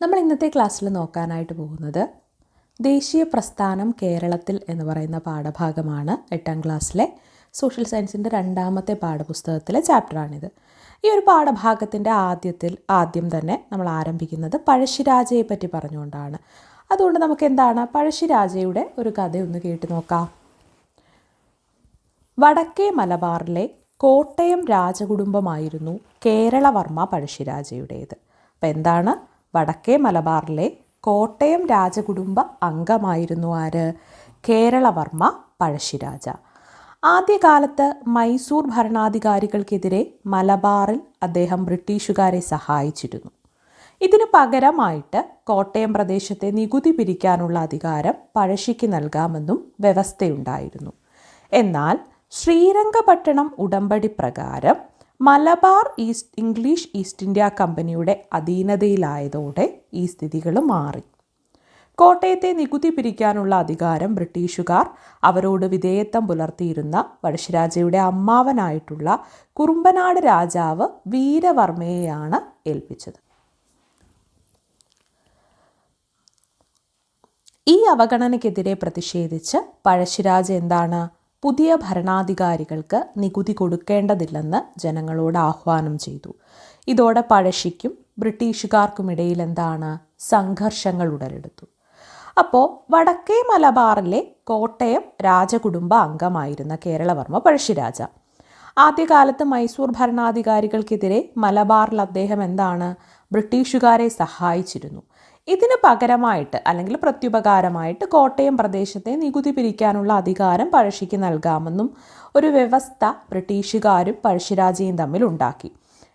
നമ്മൾ ഇന്നത്തെ ക്ലാസ്സിൽ നോക്കാനായിട്ട് പോകുന്നത് ദേശീയ പ്രസ്ഥാനം കേരളത്തിൽ എന്ന് പറയുന്ന പാഠഭാഗമാണ് എട്ടാം ക്ലാസ്സിലെ സോഷ്യൽ സയൻസിന്റെ രണ്ടാമത്തെ പാഠപുസ്തകത്തിലെ ചാപ്റ്ററാണിത് ഈ ഒരു പാഠഭാഗത്തിന്റെ ആദ്യത്തിൽ ആദ്യം തന്നെ നമ്മൾ ആരംഭിക്കുന്നത് പഴശ്ശിരാജയെ പറ്റി പറഞ്ഞുകൊണ്ടാണ്. അതുകൊണ്ട് നമുക്ക് എന്താണ് പഴശ്ശിരാജയുടെ ഒരു കഥയൊന്ന് കേട്ട് നോക്കാം. വടക്കേ മലബാറിലെ കോട്ടയം രാജകുടുംബമായിരുന്നു കേരളവർമ്മ പഴശ്ശിരാജയുടേത്. അപ്പം എന്താണ് വടക്കേ മലബാറിലെ കോട്ടയം രാജകുടുംബ അംഗമായിരുന്നു ആര്? കേരളവർമ്മ പഴശ്ശിരാജ. ആദ്യകാലത്ത് മൈസൂർ ഭരണാധികാരികൾക്കെതിരെ മലബാറിൽ അദ്ദേഹം ബ്രിട്ടീഷുകാരെ സഹായിച്ചിരുന്നു. ഇതിനു പകരമായിട്ട് കോട്ടയം പ്രദേശത്തെ നികുതി പിരിക്കാനുള്ള അധികാരം പഴശ്ശിക്ക് നൽകാമെന്നും വ്യവസ്ഥയുണ്ടായിരുന്നു. എന്നാൽ ശ്രീരംഗപട്ടണം ഉടമ്പടി പ്രകാരം Malabar east English east India കമ്പനിയുടെ അധീനതയിലായതോടെ ഈ സ്ഥിതികൾ മാറി. കോട്ടയത്തെ നികുതി പിരിക്കാനുള്ള അധികാരം ബ്രിട്ടീഷുകാർ അവരോട് വിധേയത്വം പുലർത്തിയിരുന്ന പഴശ്ശിരാജയുടെ അമ്മാവനായിട്ടുള്ള കുറുമ്പനാട് രാജാവ് വീരവർമ്മയെയാണ് ഏൽപ്പിച്ചത്. ഈ അവഗണനയ്ക്കെതിരെ പ്രതിഷേധിച്ച് പഴശ്ശിരാജ എന്താണ് പുതിയ ഭരണാധികാരികൾക്ക് നികുതി കൊടുക്കേണ്ടതില്ലെന്ന് ജനങ്ങളോട് ആഹ്വാനം ചെയ്തു. ഇതോടെ പഴശ്ശിക്കും ബ്രിട്ടീഷുകാർക്കുമിടയിൽ എന്താണ് സംഘർഷങ്ങൾ ഉടലെടുത്തു. അപ്പോൾ വടക്കേ മലബാറിലെ കോട്ടയം രാജകുടുംബ അംഗമായിരുന്ന കേരളവർമ്മ പഴശ്ശിരാജ. ആദ്യകാലത്ത് മൈസൂർ ഭരണാധികാരികൾക്കെതിരെ മലബാറിൽ അദ്ദേഹം എന്താണ് ബ്രിട്ടീഷുകാരെ സഹായിച്ചിരുന്നു. ഇതിന് പകരമായിട്ട് അല്ലെങ്കിൽ പ്രത്യുപകാരമായിട്ട് കോട്ടയം പ്രദേശത്തെ നികുതി പിരിക്കാനുള്ള അധികാരം പഴശ്ശിക്ക് നൽകാമെന്നും ഒരു വ്യവസ്ഥ ബ്രിട്ടീഷുകാരും പഴശ്ശിരാജയും തമ്മിൽ ഉണ്ടാക്കി.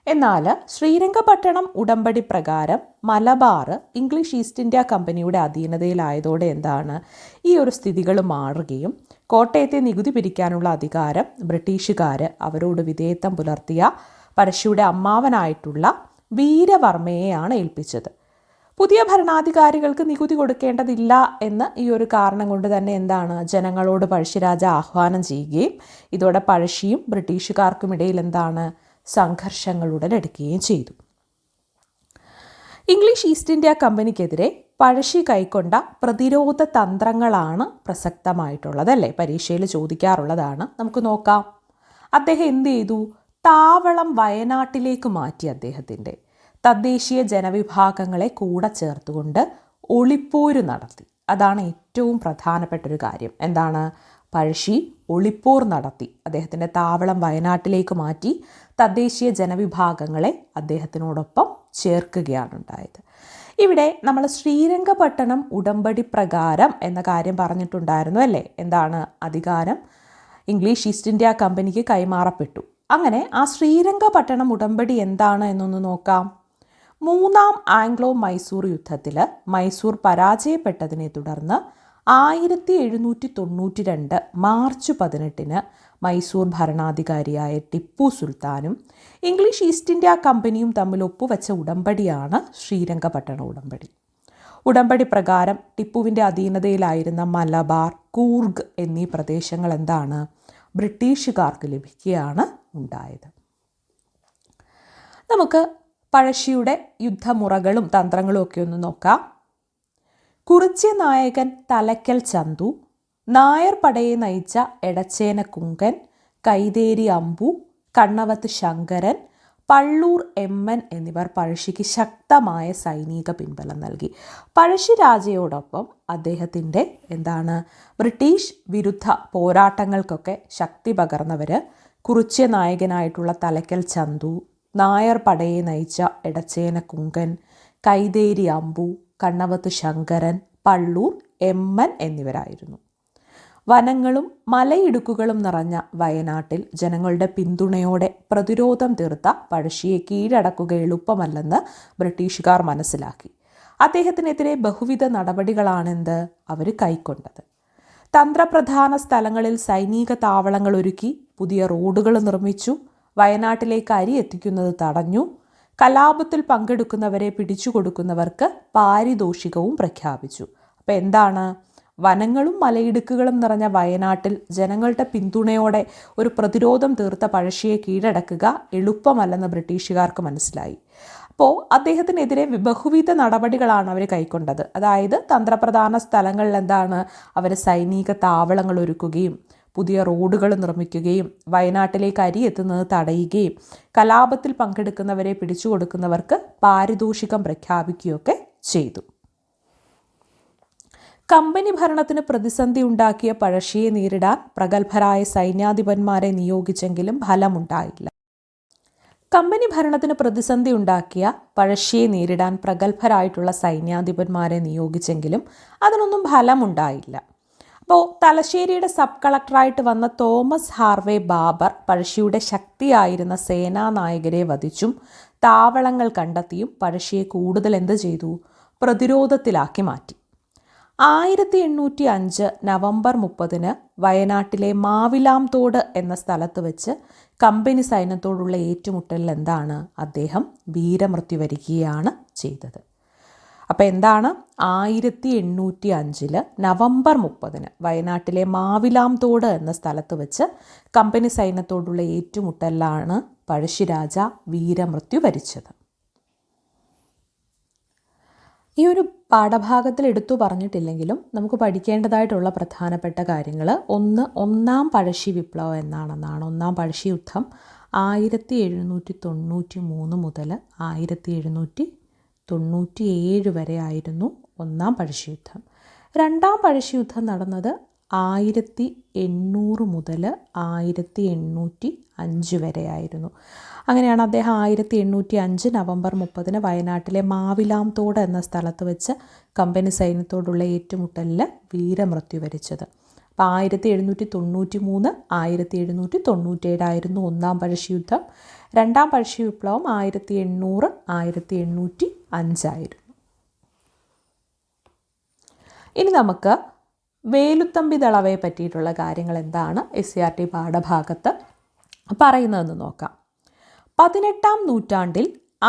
എന്നാൽ ശ്രീരംഗപട്ടണം ഉടമ്പടി പ്രകാരം മലബാർ ഇംഗ്ലീഷ് ഈസ്റ്റ് ഇന്ത്യ കമ്പനിയുടെ അധീനതയിലായതോടെ എന്താണ് ഈ ഒരു സ്ഥിതികൾ മാറുകയും കോട്ടയത്തെ നികുതി പിരിക്കാനുള്ള അധികാരം ബ്രിട്ടീഷുകാർ അവരോട് വിധേയത്വം പുലർത്തിയ പഴശ്ശിയുടെ അമ്മാവനായിട്ടുള്ള വീരവർമ്മയെയാണ് ഏൽപ്പിച്ചത്. പുതിയ ഭരണാധികാരികൾക്ക് നികുതി കൊടുക്കേണ്ടതില്ല എന്ന് ഈ ഒരു കാരണം കൊണ്ട് തന്നെ എന്താണ് ജനങ്ങളോട് പഴശ്ശിരാജ ആഹ്വാനം ചെയ്യുകയും ഇതോടെ പഴശ്ശിയും ബ്രിട്ടീഷുകാർക്കുമിടയിൽ എന്താണ് സംഘർഷങ്ങൾ ഉടലെടുക്കുകയും ചെയ്തു. ഇംഗ്ലീഷ് ഈസ്റ്റ് ഇന്ത്യ കമ്പനിക്കെതിരെ പഴശ്ശി കൈക്കൊണ്ട പ്രതിരോധ തന്ത്രങ്ങളാണ് പ്രസക്തമായിട്ടുള്ളത് അല്ലേ പരീക്ഷയിൽ ചോദിക്കാറുള്ളതാണ്. നമുക്ക് നോക്കാം. അദ്ദേഹം എന്ത് ചെയ്തു? താവളം വയനാട്ടിലേക്ക് മാറ്റി അദ്ദേഹത്തിന്റെ തദ്ദേശീയ ജനവിഭാഗങ്ങളെ കൂടെ ചേർത്തുകൊണ്ട് ഒളിപ്പോര് നടത്തി. അതാണ് ഏറ്റവും പ്രധാനപ്പെട്ട ഒരു കാര്യം. എന്താണ്? പഴശ്ശി ഒളിപ്പോർ നടത്തി. അദ്ദേഹത്തിന്റെ താവളം വയനാട്ടിലേക്ക് മാറ്റി തദ്ദേശീയ ജനവിഭാഗങ്ങളെ അദ്ദേഹത്തിനോടൊപ്പം ചേർക്കുകയാണ് ഉണ്ടായത് ഇവിടെ നമ്മൾ ശ്രീരംഗപട്ടണം ഉടമ്പടി പ്രകാരം എന്ന കാര്യം പറഞ്ഞിട്ടുണ്ടായിരുന്നു അല്ലേ? എന്താണ്? അധികാരം ഇംഗ്ലീഷ് ഈസ്റ്റ് ഇന്ത്യ കമ്പനിക്ക് കൈമാറപ്പെട്ടു. അങ്ങനെ ആ ശ്രീരംഗപട്ടണം ഉടമ്പടി എന്താണ് എന്നൊന്ന് നോക്കാം. മൂന്നാം ആംഗ്ലോ മൈസൂർ യുദ്ധത്തിൽ മൈസൂർ പരാജയപ്പെട്ടതിനെ തുടർന്ന് ആയിരത്തി എഴുന്നൂറ്റി തൊണ്ണൂറ്റി രണ്ട് മാർച്ച് പതിനെട്ടിന് മൈസൂർ ഭരണാധികാരിയായ ടിപ്പു സുൽത്താനും ഇംഗ്ലീഷ് ഈസ്റ്റ് ഇന്ത്യ കമ്പനിയും തമ്മിൽ ഒപ്പുവെച്ച ഉടമ്പടിയാണ് ശ്രീരംഗപട്ടണ ഉടമ്പടി. ഉടമ്പടി പ്രകാരം ടിപ്പുവിന്റെ അധീനതയിലായിരുന്ന മലബാർ കൂർഗ് എന്നീ പ്രദേശങ്ങൾ എന്താണ്? ബ്രിട്ടീഷുകാർക്ക് ലഭിക്കുകയാണ് ഉണ്ടായത്. നമുക്ക് പഴശ്ശിയുടെ യുദ്ധമുറകളും തന്ത്രങ്ങളും ഒക്കെ ഒന്ന് നോക്കാം. കുറിച്യ നായകൻ തലക്കൽ ചന്തു നായർ പടയെ നയിച്ച എടച്ചേന കുങ്കൻ കൈതേരി അമ്പു കണ്ണവത്ത് ശങ്കരൻ പള്ളൂർ എമ്മൻ എന്നിവർ പഴശ്ശിക്ക് ശക്തമായ സൈനിക പിൻബലം നൽകി. പഴശ്ശി രാജയോടൊപ്പം അദ്ദേഹത്തിന്റെ എന്താണ് ബ്രിട്ടീഷ് വിരുദ്ധ പോരാട്ടങ്ങൾക്കൊക്കെ ശക്തി പകർന്നവർ കുറിച്യ നായകനായിട്ടുള്ള തലക്കൽ ചന്തു നായർ പടയെ നയിച്ച എടച്ചേന കുങ്കൻ കൈതേരി അമ്പു കണ്ണവത്ത് ശങ്കരൻ പള്ളൂർ എമ്മൻ എന്നിവരായിരുന്നു. വനങ്ങളും മലയിടുക്കുകളും നിറഞ്ഞ വയനാട്ടിൽ ജനങ്ങളുടെ പിന്തുണയോടെ പ്രതിരോധം തീർത്ത പഴശ്ശിയെ കീഴടക്കുക എളുപ്പമല്ലെന്ന് ബ്രിട്ടീഷുകാർ മനസ്സിലാക്കി. അദ്ദേഹത്തിനെതിരെ ബഹുവിധ നടപടികളാണെന്ത് അവർ കൈക്കൊണ്ടത്. തന്ത്രപ്രധാന സ്ഥലങ്ങളിൽ സൈനിക താവളങ്ങൾ ഒരുക്കി പുതിയ റോഡുകൾ നിർമ്മിച്ചു. വയനാട്ടിലേക്ക് അരി എത്തിക്കുന്നത് തടഞ്ഞു. കലാപത്തിൽ പങ്കെടുക്കുന്നവരെ പിടിച്ചുകൊടുക്കുന്നവർക്ക് പാരിതോഷികവും പ്രഖ്യാപിച്ചു. അപ്പോൾ എന്താണ്? വനങ്ങളും മലയിടുക്കുകളും നിറഞ്ഞ വയനാട്ടിൽ ജനങ്ങളുടെ പിന്തുണയോടെ ഒരു പ്രതിരോധം തീർത്ത പഴശ്ശിയെ കീഴടക്കുക എളുപ്പമല്ലെന്ന് ബ്രിട്ടീഷുകാർക്ക് മനസ്സിലായി. അപ്പോൾ അദ്ദേഹത്തിനെതിരെ ബഹുവിധ നടപടികളാണ് അവർ കൈക്കൊണ്ടത്. അതായത് തന്ത്രപ്രധാന സ്ഥലങ്ങളിൽ എന്താണ്? അവർ സൈനിക താവളങ്ങൾ ഒരുക്കുകയും പുതിയ റോഡുകൾ നിർമ്മിക്കുകയും വയനാട്ടിലേക്ക് അരി എത്തുന്നത് തടയുകയും കലാപത്തിൽ പങ്കെടുക്കുന്നവരെ പിടിച്ചു കൊടുക്കുന്നവർക്ക് പാരിതോഷികം പ്രഖ്യാപിക്കുകയൊക്കെ ചെയ്തു. കമ്പനി ഭരണത്തിന് പ്രതിസന്ധി ഉണ്ടാക്കിയ പഴശ്ശിയെ നേരിടാൻ പ്രഗത്ഭരായ സൈന്യാധിപന്മാരെ നിയോഗിച്ചെങ്കിലും ഫലമുണ്ടായില്ല. കമ്പനി ഭരണത്തിന് പ്രതിസന്ധി ഉണ്ടാക്കിയ പഴശ്ശിയെ നേരിടാൻ പ്രഗത്ഭരായിട്ടുള്ള സൈന്യാധിപന്മാരെ നിയോഗിച്ചെങ്കിലും അതിനൊന്നും ഫലമുണ്ടായില്ല. അപ്പോൾ തലശ്ശേരിയുടെ സബ് കളക്ടറായിട്ട് വന്ന തോമസ് ഹാർവേ ബാബർ പഴശ്ശിയുടെ ശക്തിയായിരുന്ന സേനാനായകരെ വധിച്ചും താവളങ്ങൾ കണ്ടെത്തിയും പഴശ്ശിയെ കൂടുതൽ എന്ത് ചെയ്തു? പ്രതിരോധത്തിലാക്കി മാറ്റി. ആയിരത്തി എണ്ണൂറ്റി അഞ്ച് നവംബർ മുപ്പതിന് വയനാട്ടിലെ മാവിലാംതോട് എന്ന സ്ഥലത്ത് വെച്ച് കമ്പനി സൈന്യത്തോടുള്ള ഏറ്റുമുട്ടലിൽ എന്താണ് അദ്ദേഹം വീരമൃത്യു വരികയാണ് ചെയ്തത്. അപ്പോൾ എന്താണ്? ആയിരത്തി എണ്ണൂറ്റി അഞ്ചിൽ നവംബർ മുപ്പതിന് വയനാട്ടിലെ മാവിലാംതോട് എന്ന സ്ഥലത്ത് വെച്ച് കമ്പനി സൈന്യത്തോടുള്ള ഏറ്റുമുട്ടലിലാണ് പഴശ്ശിരാജ വീരമൃത്യു വരിച്ചത്. ഈ ഒരു പാഠഭാഗത്തിൽ എടുത്തു പറഞ്ഞിട്ടില്ലെങ്കിലും നമുക്ക് പഠിക്കേണ്ടതായിട്ടുള്ള പ്രധാനപ്പെട്ട കാര്യങ്ങൾ ഒന്ന് ഒന്നാം പഴശ്ശി വിപ്ലവം എന്നാണെന്നാണ്. ഒന്നാം പഴശ്ശി യുദ്ധം ആയിരത്തി എഴുന്നൂറ്റി തൊണ്ണൂറ്റി മൂന്ന് മുതൽ ആയിരത്തി എഴുന്നൂറ്റി തൊണ്ണൂറ്റി ഏഴ് വരെ ആയിരുന്നു ഒന്നാം പഴശ്ശി യുദ്ധം രണ്ടാം പഴശ്ശി യുദ്ധം നടന്നത് ആയിരത്തി എണ്ണൂറ് മുതൽ ആയിരത്തി എണ്ണൂറ്റി അഞ്ച് വരെ ആയിരുന്നു. അങ്ങനെയാണ് അദ്ദേഹം ആയിരത്തി എണ്ണൂറ്റി അഞ്ച് നവംബർ മുപ്പതിന് വയനാട്ടിലെ മാവിലാംതോട് എന്ന സ്ഥലത്ത് വെച്ച് കമ്പനി സൈന്യത്തോടുള്ള ഏറ്റുമുട്ടലിൽ വീരമൃത്യു വരിച്ചത്. അപ്പോൾ ആയിരത്തി എഴുന്നൂറ്റി തൊണ്ണൂറ്റി മൂന്ന് ആയിരത്തി എഴുന്നൂറ്റി തൊണ്ണൂറ്റേഴായിരുന്നു ഒന്നാം പഴശ്ശി യുദ്ധം രണ്ടാം പഴശ്ശി വിപ്ലവം ആയിരത്തി എണ്ണൂറ് ആയിരത്തി എണ്ണൂറ്റി അഞ്ചായിരുന്നു ഇനി നമുക്ക് വേലുത്തമ്പി ദളവയെ പറ്റിയിട്ടുള്ള കാര്യങ്ങൾ എന്താണ്? എസ് സി ആർ ടി പാഠഭാഗത്ത് പറയുന്നതെന്ന് നോക്കാം. പതിനെട്ടാം നൂറ്റാണ്ടിൽ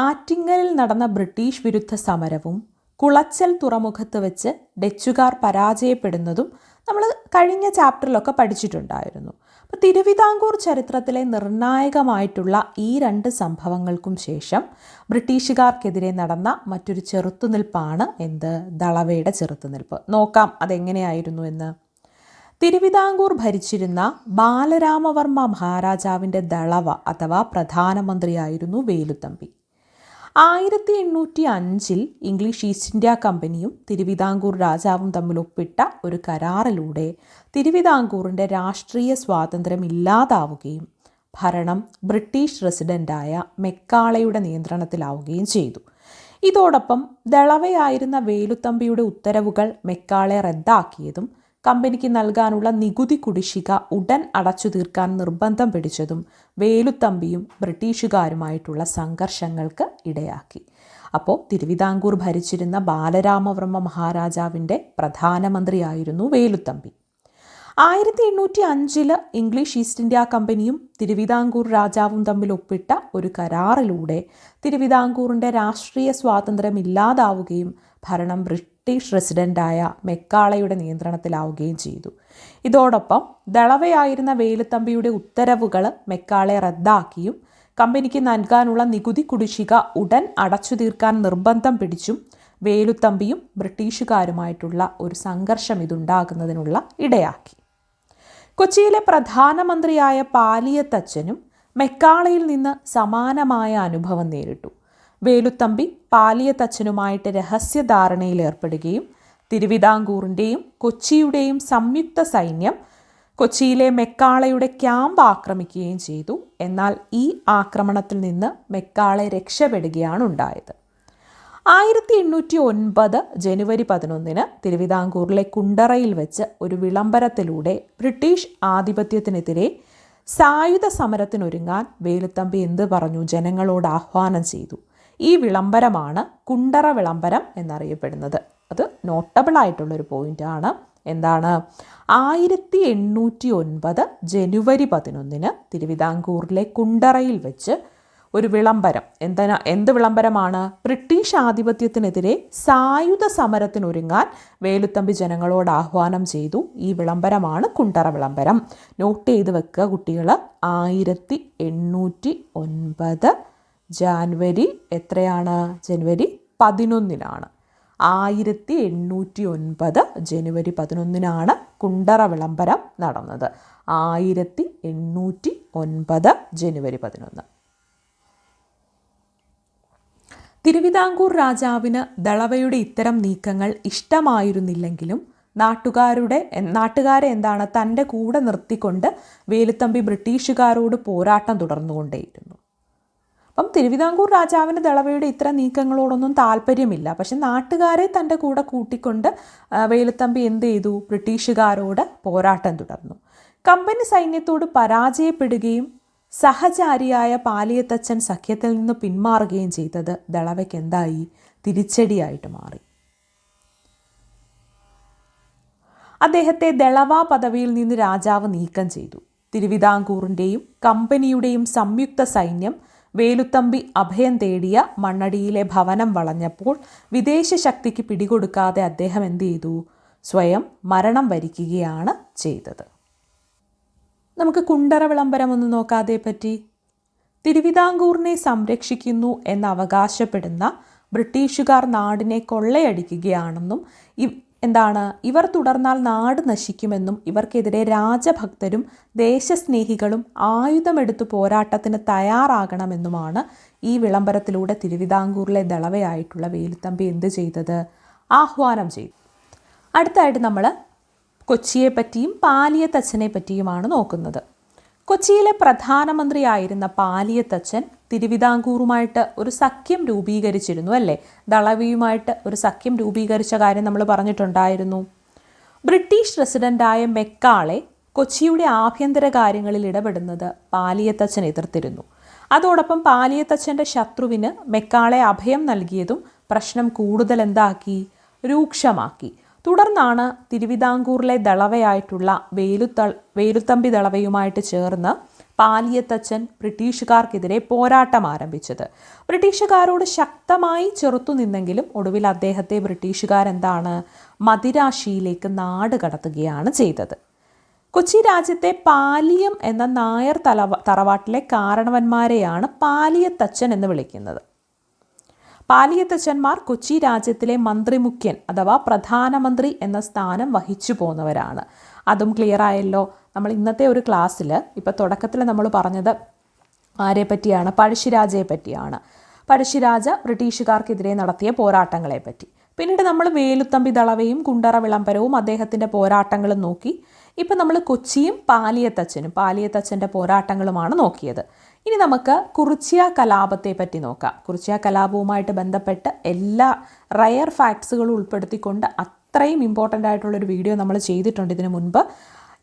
ആറ്റിങ്ങലിൽ നടന്ന ബ്രിട്ടീഷ് വിരുദ്ധ സമരവും കുളച്ചൽ തുറമുഖത്ത് വെച്ച് ഡച്ചുകാർ പരാജയപ്പെടുന്നതും നമ്മൾ കഴിഞ്ഞ ചാപ്റ്ററിലൊക്കെ പഠിച്ചിട്ടുണ്ടായിരുന്നു. അപ്പോൾ തിരുവിതാംകൂർ ചരിത്രത്തിലെ നിർണായകമായിട്ടുള്ള ഈ രണ്ട് സംഭവങ്ങൾക്കും ശേഷം ബ്രിട്ടീഷുകാർക്കെതിരെ നടന്ന മറ്റൊരു ചെറുത്തുനിൽപ്പാണ് എന്ത്? ദളവയുടെ ചെറുത്തുനിൽപ്പ്. നോക്കാം അതെങ്ങനെയായിരുന്നു എന്ന്. തിരുവിതാംകൂർ ഭരിച്ചിരുന്ന ബാലരാമവർമ്മ മഹാരാജാവിന്റെ ദളവ അഥവാ പ്രധാനമന്ത്രിയായിരുന്നു വേലുത്തമ്പി. ആയിരത്തി എണ്ണൂറ്റി അഞ്ചിൽ ഇംഗ്ലീഷ് ഈസ്റ്റ് ഇന്ത്യ കമ്പനിയും തിരുവിതാംകൂർ രാജാവും തമ്മിൽ ഒപ്പിട്ട ഒരു കരാറിലൂടെ തിരുവിതാംകൂറിന്റെ രാഷ്ട്രീയ സ്വാതന്ത്ര്യം ഇല്ലാതാവുകയും ഭരണം ബ്രിട്ടീഷ് റെസിഡന്റായ മെക്കാളയുടെ നിയന്ത്രണത്തിലാവുകയും ചെയ്തു. ഇതോടൊപ്പം ദളവയായിരുന്ന വേലുത്തമ്പിയുടെ ഉത്തരവുകൾ മെക്കാളെ റദ്ദാക്കിയതും കമ്പനിക്ക് നൽകാനുള്ള നികുതി കുടിശ്ശിക ഉടൻ അടച്ചു തീർക്കാൻ നിർബന്ധം പിടിച്ചതും വേലുത്തമ്പിയും ബ്രിട്ടീഷുകാരുമായിട്ടുള്ള സംഘർഷങ്ങൾക്ക് ഇടയാക്കി. അപ്പോൾ തിരുവിതാംകൂർ ഭരിച്ചിരുന്ന ബാലരാമവർമ്മ മഹാരാജാവിന്റെ പ്രധാനമന്ത്രിയായിരുന്നു വേലുത്തമ്പി. ആയിരത്തി എണ്ണൂറ്റി അഞ്ചിൽ ഇംഗ്ലീഷ് ഈസ്റ്റ് ഇന്ത്യ കമ്പനിയും തിരുവിതാംകൂർ രാജാവും തമ്മിൽ ഒപ്പിട്ട ഒരു കരാറിലൂടെ തിരുവിതാംകൂറിന്റെ രാഷ്ട്രീയ സ്വാതന്ത്ര്യം ഇല്ലാതാവുകയും ഭരണം ബ്രിട്ടീഷ് റെസിഡന്റായ മെക്കാളയുടെ നിയന്ത്രണത്തിലാവുകയും ചെയ്തു. ഇതോടൊപ്പം ദളവയായിരുന്ന വേലുത്തമ്പിയുടെ ഉത്തരവുകൾ മെക്കാളെ റദ്ദാക്കിയും കമ്പനിക്ക് നൽകാനുള്ള നികുതി കുടിശ്ശിക ഉടൻ അടച്ചു തീർക്കാൻ നിർബന്ധം പിടിച്ചും വേലുത്തമ്പിയും ബ്രിട്ടീഷുകാരുമായിട്ടുള്ള ഒരു സംഘർഷം ഇതുണ്ടാകുന്നതിനുള്ള ഇടയാക്കി. കൊച്ചിയിലെ പ്രധാനമന്ത്രിയായ പാലിയത്തച്ഛനും മെക്കാളയിൽ നിന്ന് സമാനമായ അനുഭവം നേരിട്ടു. വേലുത്തമ്പി പാലിയത്തച്ഛനുമായിട്ട് രഹസ്യധാരണയിലേർപ്പെടുകയും തിരുവിതാംകൂറിന്റെയും കൊച്ചിയുടെയും സംയുക്ത സൈന്യം കൊച്ചിയിലെ മെക്കാളയുടെ ക്യാമ്പ് ആക്രമിക്കുകയും ചെയ്തു. എന്നാൽ ഈ ആക്രമണത്തിൽ നിന്ന് മെക്കാളെ രക്ഷപ്പെടുകയാണ് ഉണ്ടായത്. ആയിരത്തി എണ്ണൂറ്റി ഒൻപത് ജനുവരി പതിനൊന്നിന് തിരുവിതാംകൂറിലെ കുണ്ടറയിൽ വെച്ച് ഒരു വിളംബരത്തിലൂടെ ബ്രിട്ടീഷ് ആധിപത്യത്തിനെതിരെ സായുധ സമരത്തിനൊരുങ്ങാൻ വേലുത്തമ്പി എന്ത് പറഞ്ഞു? ജനങ്ങളോട് ആഹ്വാനം ചെയ്തു. ഈ വിളംബരമാണ് കുണ്ടറ വിളംബരം എന്നറിയപ്പെടുന്നത്. അത് നോട്ടബിൾ ആയിട്ടുള്ളൊരു പോയിന്റാണ് എന്താണ്? ആയിരത്തി എണ്ണൂറ്റി ഒൻപത് ജനുവരി പതിനൊന്നിന് തിരുവിതാംകൂറിലെ കുണ്ടറയിൽ വെച്ച് ഒരു വിളംബരം. എന്തിനാ എന്ത് വിളംബരമാണ്? ബ്രിട്ടീഷ് ആധിപത്യത്തിനെതിരെ സായുധ സമരത്തിനൊരുങ്ങാൻ വേലുത്തമ്പി ജനങ്ങളോട് ആഹ്വാനം ചെയ്തു ഈ വിളംബരമാണ് കുണ്ടറ വിളംബരം. നോട്ട് ചെയ്ത് വെക്കുക കുട്ടികൾ ആയിരത്തി എണ്ണൂറ്റി ഒൻപത് ജാൻവരി എത്രയാണ്? ജനുവരി പതിനൊന്നിനാണ്. ആയിരത്തി എണ്ണൂറ്റി ഒൻപത് ജനുവരി പതിനൊന്നിനാണ് കുണ്ടറ വിളംബരം നടന്നത്. ആയിരത്തി എണ്ണൂറ്റി ഒൻപത് ജനുവരി പതിനൊന്ന്. തിരുവിതാംകൂർ രാജാവിന് ദളവയുടെ ഇത്തരം നീക്കങ്ങൾ ഇഷ്ടമായിരുന്നില്ലെങ്കിലും നാട്ടുകാരുടെ നാട്ടുകാരെ എന്താണ് തന്റെ കൂടെ നിർത്തിക്കൊണ്ട് വേലുത്തമ്പി ബ്രിട്ടീഷുകാരോട് പോരാട്ടം തുടർന്നുകൊണ്ടേയിരുന്നു. അപ്പം തിരുവിതാംകൂർ രാജാവിന് ദളവയുടെ ഇത്ര നീക്കങ്ങളോടൊന്നും താല്പര്യമില്ല. പക്ഷെ നാട്ടുകാരെ തന്റെ കൂടെ കൂട്ടിക്കൊണ്ട് വേലുത്തമ്പി എന്ത് ചെയ്തു? ബ്രിട്ടീഷുകാരോട് പോരാട്ടം തുടർന്നു. കമ്പനി സൈന്യത്തോട് പരാജയപ്പെടുകയും സഹചാരിയായ പാലിയത്തച്ഛൻ സഖ്യത്തിൽ നിന്ന് പിന്മാറുകയും ചെയ്തത് ദളവയ്ക്ക് എന്തായി? തിരിച്ചടിയായിട്ട് മാറി. അദ്ദേഹത്തെ ദളവ പദവിയിൽ നിന്ന് രാജാവ് നീക്കം ചെയ്തു. തിരുവിതാംകൂറിന്റെയും കമ്പനിയുടെയും സംയുക്ത സൈന്യം വേലുത്തമ്പി അഭയം തേടിയ മണ്ണടിയിലെ ഭവനം വളഞ്ഞപ്പോൾ വിദേശ ശക്തിക്ക് പിടികൊടുക്കാതെ അദ്ദേഹം എന്ത് ചെയ്തു? സ്വയം മരണം വരിക്കുകയാണ് ചെയ്തത്. നമുക്ക് കുണ്ടറ വിളംബരം ഒന്ന് നോക്കാതെ പറ്റി. തിരുവിതാംകൂറിനെ സംരക്ഷിക്കുന്നു എന്ന് അവകാശപ്പെടുന്ന ബ്രിട്ടീഷുകാർ നാടിനെ കൊള്ളയടിക്കുകയാണെന്നും എന്താണ്? ഇവർ തുടർന്നാൽ നാട് നശിക്കുമെന്നും ഇവർക്കെതിരെ രാജഭക്തരും ദേശസ്നേഹികളും ആയുധമെടുത്തു പോരാട്ടത്തിന് തയ്യാറാകണമെന്നുമാണ് ഈ വിളംബരത്തിലൂടെ തിരുവിതാംകൂറിലെ ദളവയായിട്ടുള്ള വേലുത്തമ്പി എന്ത് ചെയ്തത്? ആഹ്വാനം ചെയ്തു. അടുത്തായിട്ട് നമ്മൾ കൊച്ചിയെ പറ്റിയും പാലിയത്തച്ഛനെ പറ്റിയുമാണ് നോക്കുന്നത്. കൊച്ചിയിലെ പ്രധാനമന്ത്രിയായിരുന്ന പാലിയത്തച്ഛൻ തിരുവിതാംകൂറുമായിട്ട് ഒരു സഖ്യം രൂപീകരിച്ചിരുന്നു അല്ലേ? ദളവിയുമായിട്ട് ഒരു സഖ്യം രൂപീകരിച്ച കാര്യം നമ്മൾ പറഞ്ഞിട്ടുണ്ടായിരുന്നു. ബ്രിട്ടീഷ് റെസിഡന്റായ മെക്കാളെ കൊച്ചിയുടെ ആഭ്യന്തര കാര്യങ്ങളിൽ ഇടപെടുന്നത് പാലിയത്തച്ഛൻ എതിർത്തിരുന്നു. അതോടൊപ്പം പാലിയത്തച്ഛന്റെ ശത്രുവിന് മെക്കാളെ അഭയം നൽകിയതും പ്രശ്നം കൂടുതൽ എന്താക്കി രൂക്ഷമാക്കി. തുടർന്നാണ് തിരുവിതാംകൂറിലെ ദളവയായിട്ടുള്ള വേലുത്ത വേലുത്തമ്പി ദളവയുമായിട്ട് ചേർന്ന് പാലിയത്തച്ഛൻ ബ്രിട്ടീഷുകാർക്കെതിരെ പോരാട്ടം ആരംഭിച്ചത്. ബ്രിട്ടീഷുകാരോട് ശക്തമായി ചെറുത്തുനിന്നെങ്കിലും ഒടുവിൽ അദ്ദേഹത്തെ ബ്രിട്ടീഷുകാരെന്താണ് മദിരാശിയിലേക്ക് നാട് കടത്തുകയാണ് ചെയ്തത്. കൊച്ചി രാജ്യത്തെ പാലിയം എന്ന നായർ തലവ തറവാട്ടിലെ കാരണവന്മാരെയാണ് പാലിയത്തച്ഛൻ എന്ന് വിളിക്കുന്നത്. പാലിയത്തച്ഛന്മാർ കൊച്ചി രാജ്യത്തിലെ മന്ത്രിമുഖ്യൻ അഥവാ പ്രധാനമന്ത്രി എന്ന സ്ഥാനം വഹിച്ചു പോന്നവരാണ് അതും ക്ലിയർ ആയല്ലോ നമ്മൾ ഇന്നത്തെ ഒരു ക്ലാസ്സിൽ ഇപ്പോൾ തുടക്കത്തിൽ നമ്മൾ പറഞ്ഞത് ആരെ പറ്റിയാണ്? പഴശ്ശിരാജയെ പറ്റിയാണ്. പഴശ്ശിരാജ ബ്രിട്ടീഷുകാർക്കെതിരെ നടത്തിയ പോരാട്ടങ്ങളെ പറ്റി. പിന്നീട് നമ്മൾ വേലുത്തമ്പി ദളവയും കുണ്ടറ വിളംബരവും അദ്ദേഹത്തിന്റെ പോരാട്ടങ്ങളും നോക്കി. ഇപ്പം നമ്മൾ കൊച്ചിയും പാലിയത്തച്ഛനും പാലിയത്തച്ഛന്റെ പോരാട്ടങ്ങളുമാണ് നോക്കിയത്. ഇനി നമുക്ക് കുറിച്യ കലാപത്തെ പറ്റി നോക്കാം. കുറിച്യ കലാപവുമായിട്ട് ബന്ധപ്പെട്ട് എല്ലാ റയർ ഫാക്ട്സുകളും ഉൾപ്പെടുത്തിക്കൊണ്ട് അത്രയും ഇമ്പോർട്ടന്റ് ആയിട്ടുള്ളൊരു വീഡിയോ നമ്മൾ ചെയ്തിട്ടുണ്ട് ഇതിനു മുൻപ്.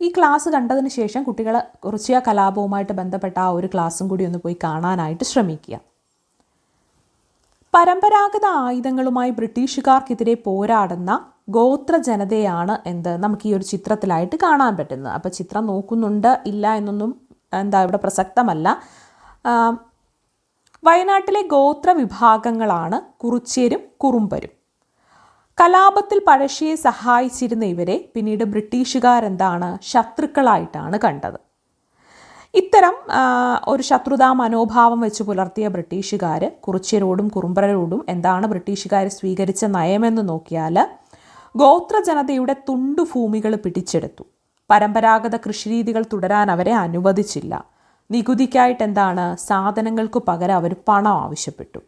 ഈ ക്ലാസ് കണ്ടതിന് ശേഷം കുട്ടികൾ ആ കലാപവുമായിട്ട് ബന്ധപ്പെട്ട ആ ഒരു ക്ലാസ്സും കൂടി ഒന്ന് പോയി കാണാനായിട്ട് ശ്രമിക്കുക. പരമ്പരാഗത ആയുധങ്ങളുമായി ബ്രിട്ടീഷുകാർക്കെതിരെ പോരാടുന്ന ഗോത്ര ജനതയാണ് എന്ത് നമുക്ക് ഈ ഒരു ചിത്രത്തിലായിട്ട് കാണാൻ പറ്റുന്നത്. അപ്പോൾ ചിത്രം നോക്കുന്നുണ്ട് ഇല്ല എന്നൊന്നും എന്താ ഇവിടെ പ്രസക്തമല്ല. വയനാട്ടിലെ ഗോത്ര വിഭാഗങ്ങളാണ് കുറിച്യരും കുറുമ്പരും. കലാപത്തിൽ പഴശ്ശിയെ സഹായിച്ചിരുന്ന ഇവരെ പിന്നീട് ബ്രിട്ടീഷുകാരെന്താണ് ശത്രുക്കളായിട്ടാണ് കണ്ടത്. ഇത്തരം ഒരു ശത്രുതാ മനോഭാവം വെച്ച് പുലർത്തിയ ബ്രിട്ടീഷുകാർ കുറിച്യരോടും കുറുമ്പരോടും എന്താണ് ബ്രിട്ടീഷുകാർ സ്വീകരിച്ച നയമെന്ന് നോക്കിയാൽ ഗോത്ര ജനതയുടെ തുണ്ടുഭൂമികൾ പിടിച്ചെടുത്തു. പരമ്പരാഗത കൃഷിരീതികൾ തുടരാൻ അവരെ അനുവദിച്ചില്ല. നികുതിക്കായിട്ട് എന്താണ് സാധനങ്ങൾക്ക് പകരം അവർ പണം ആവശ്യപ്പെട്ടു.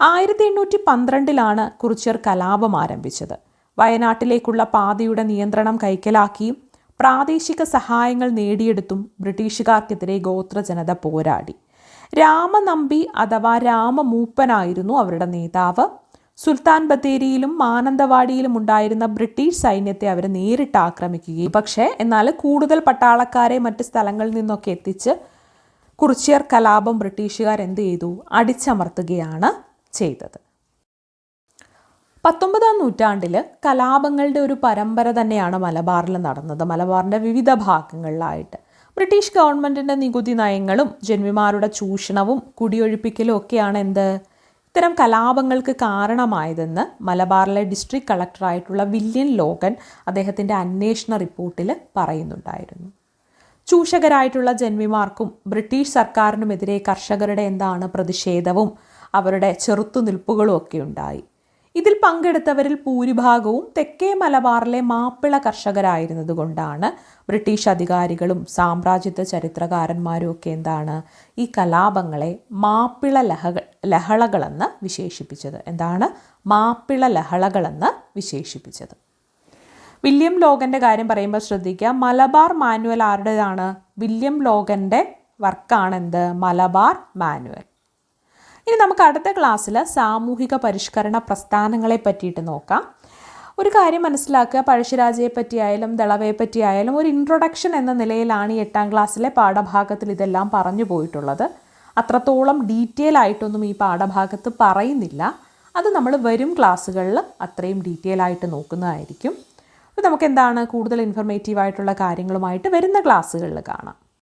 ആയിരത്തി എണ്ണൂറ്റി പന്ത്രണ്ടിലാണ് കുറിച്യർ കലാപം ആരംഭിച്ചത്. വയനാട്ടിലേക്കുള്ള പാതയുടെ നിയന്ത്രണം കൈക്കലാക്കിയും പ്രാദേശിക സഹായങ്ങൾ നേടിയെടുത്തും ബ്രിട്ടീഷുകാർക്കെതിരെ ഗോത്ര ജനത പോരാടി. രാമനമ്പി അഥവാ രാമമൂപ്പനായിരുന്നു അവരുടെ നേതാവ്. സുൽത്താൻ ബത്തേരിയിലും മാനന്തവാടിയിലും ഉണ്ടായിരുന്ന ബ്രിട്ടീഷ് സൈന്യത്തെ അവർ നേരിട്ട് ആക്രമിക്കുകയും പക്ഷേ എന്നാൽ കൂടുതൽ പട്ടാളക്കാരെ മറ്റ് സ്ഥലങ്ങളിൽ നിന്നൊക്കെ എത്തിച്ച് കുറിച്യർ കലാപം ബ്രിട്ടീഷുകാർ എന്ത് ചെയ്തു? അടിച്ചമർത്തുകയാണ്. ചെയ്തത്. പത്തൊമ്പതാം നൂറ്റാണ്ടിൽ കലാപങ്ങളുടെ ഒരു പരമ്പര തന്നെയാണ് മലബാറിൽ നടന്നത്. മലബാറിന്റെ വിവിധ ഭാഗങ്ങളിലായിട്ട് ബ്രിട്ടീഷ് ഗവൺമെന്റിന്റെ നികുതി നയങ്ങളും ജന്മിമാരുടെ ചൂഷണവും കുടിയൊഴിപ്പിക്കലും ഒക്കെയാണ് എന്ത്? ഇത്തരം കലാപങ്ങൾക്ക് കാരണമായതെന്ന് മലബാറിലെ ഡിസ്ട്രിക്ട് കളക്ടറായിട്ടുള്ള വില്യൻ ലോഗൻ അദ്ദേഹത്തിന്റെ അന്വേഷണ റിപ്പോർട്ടിൽ പറയുന്നുണ്ടായിരുന്നു. ചൂഷകരായിട്ടുള്ള ജന്മിമാർക്കും ബ്രിട്ടീഷ് സർക്കാരിനുമെതിരെ കർഷകരുടെ എന്താണ് പ്രതിഷേധവും അവരുടെ ചെറുത്തുനിൽപ്പുകളും ഒക്കെ ഉണ്ടായി ഇതിൽ പങ്കെടുത്തവരിൽ ഭൂരിഭാഗവും തെക്കേ മലബാറിലെ മാപ്പിള കർഷകരായിരുന്നതുകൊണ്ടാണ് ബ്രിട്ടീഷ് അധികാരികളും സാമ്രാജ്യത്വ ചരിത്രകാരന്മാരും ഒക്കെ എന്താണ് ഈ കലാപങ്ങളെ മാപ്പിള ലഹ ലഹളകളെന്ന് വിശേഷിപ്പിച്ചത്. എന്താണ്? മാപ്പിള ലഹളകളെന്ന് വിശേഷിപ്പിച്ചത്. വില്യം ലോഗന്റെ കാര്യം പറയുമ്പോൾ ശ്രദ്ധിക്കുക. മലബാർ മാനുവൽ ആരുടേതാണ്? വില്യം ലോഗന്റെ വർക്കാണെന്ത്? മലബാർ മാനുവൽ. ഇനി നമുക്ക് അടുത്ത ക്ലാസ്സിൽ സാമൂഹിക പരിഷ്കരണ പ്രസ്ഥാനങ്ങളെ പറ്റിയിട്ട് നോക്കാം. ഒരു കാര്യം മനസ്സിലാക്കുക പഴശ്ശിരാജയെ പറ്റിയായാലും ദളവയെ പറ്റിയായാലും ഒരു ഇൻട്രൊഡക്ഷൻ എന്ന നിലയിലാണ് ഈ എട്ടാം ക്ലാസ്സിലെ പാഠഭാഗത്തിൽ ഇതെല്ലാം പറഞ്ഞു പോയിട്ടുള്ളത്. അത്രത്തോളം ഡീറ്റെയിൽ ആയിട്ടൊന്നും ഈ പാഠഭാഗത്ത് പറയുന്നില്ല. അത് നമ്മൾ വരും ക്ലാസ്സുകളിൽ അത്രയും ഡീറ്റെയിൽ ആയിട്ട് നോക്കുന്നതായിരിക്കും. അപ്പോൾ നമുക്ക് എന്താണ് കൂടുതൽ ഇൻഫർമേറ്റീവ് ആയിട്ടുള്ള കാര്യങ്ങളുമായിട്ട് വരുന്ന ക്ലാസ്സുകളിൽ കാണാം.